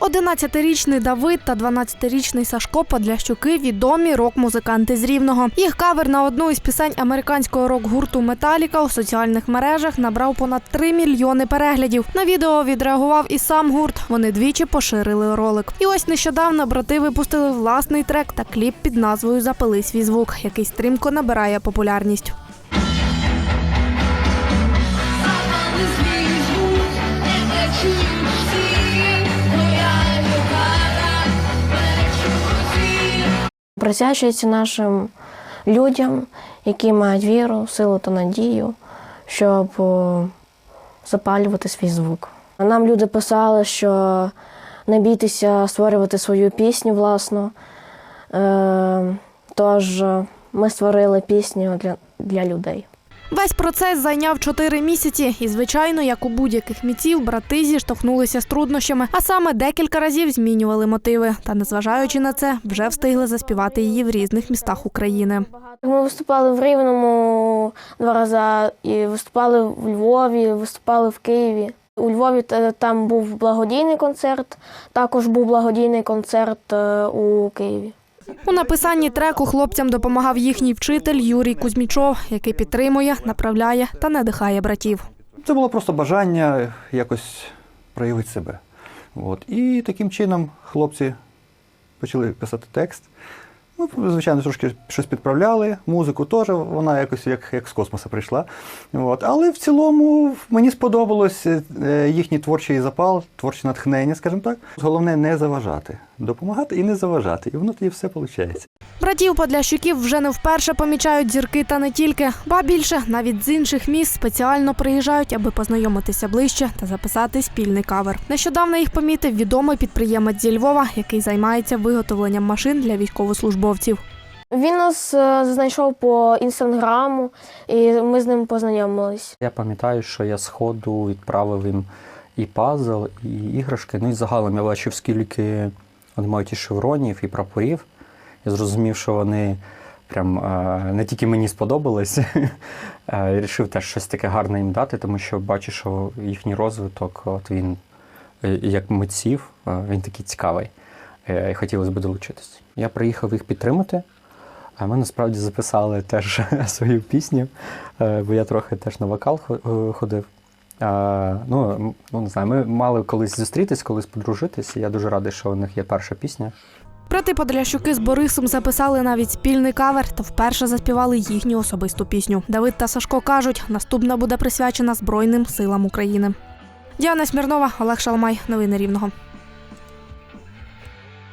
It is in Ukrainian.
11-річний Давид та 12-річний Сашко Подлящуки відомі рок-музиканти з Рівного. Їх кавер на одну із пісень американського рок-гурту Металіка у соціальних мережах набрав понад 3 мільйони переглядів. На відео відреагував і сам гурт. Вони двічі поширили ролик. І ось нещодавно брати випустили власний трек та кліп під назвою Запили свій звук, який стрімко набирає популярність. Присвячується нашим людям, які мають віру, силу та надію, щоб запалювати свій звук. Нам люди писали, що не бійтеся створювати свою пісню власну. Е, тож е, ми створили пісню для, для людей. Весь процес зайняв чотири місяці, і звичайно, як у будь-яких мітців, брати зіштовхнулися з труднощами, а саме декілька разів змінювали мотиви. Та незважаючи на це, вже встигли заспівати її в різних містах України. Ми виступали в Рівному два рази, і виступали в Львові, виступали в Києві. У Львові там був благодійний концерт, також був благодійний концерт е, у Києві. У написанні треку хлопцям допомагав їхній вчитель Юрій Кузьмічов, який підтримує, направляє та надихає братів. Це було просто бажання якось проявити себе. От. І таким чином хлопці почали писати текст. Ми, звичайно, трошки щось підправляли, музику теж, вона якось як, як з космосу прийшла. От. Але в цілому мені сподобалось е, їхній творчий запал, творче натхнення, скажімо так. Головне не заважати, допомагати і не заважати. І воно тоді все виходить. Братів Подлящуків вже не вперше помічають зірки та не тільки, ба більше навіть з інших міст спеціально приїжджають, аби познайомитися ближче та записати спільний кавер. Нещодавно їх помітив відомий підприємець зі Львова, який займається виготовленням машин для військовослужбовців. Він нас е, знайшов по інстаграму, і ми з ним познайомились. Я пам'ятаю, що я з ходу відправив їм і пазл, і іграшки. Ну і загалом я бачив, скільки вони мають і шевронів, і прапорів. Я зрозумів, що вони прям е, не тільки мені сподобались. Е, Рішив теж щось таке гарне їм дати, тому що бачу, що їхній розвиток, от він як митців, він такий цікавий. Е, І хотілося б долучитись. Я приїхав їх підтримати. А ми насправді записали теж свою пісню, е, бо я трохи теж на вокал е, ходив. Ну, ну, не знаю, ми мали колись зустрітись, колись подружитись. і Я дуже радий, що у них є перша пісня. Брати Подлящуки з Борисом записали навіть спільний кавер та вперше заспівали їхню особисту пісню. Давид та Сашко кажуть, наступна буде присвячена Збройним силам України. Діана Смірнова, Олег Шалмай. Новини Рівного.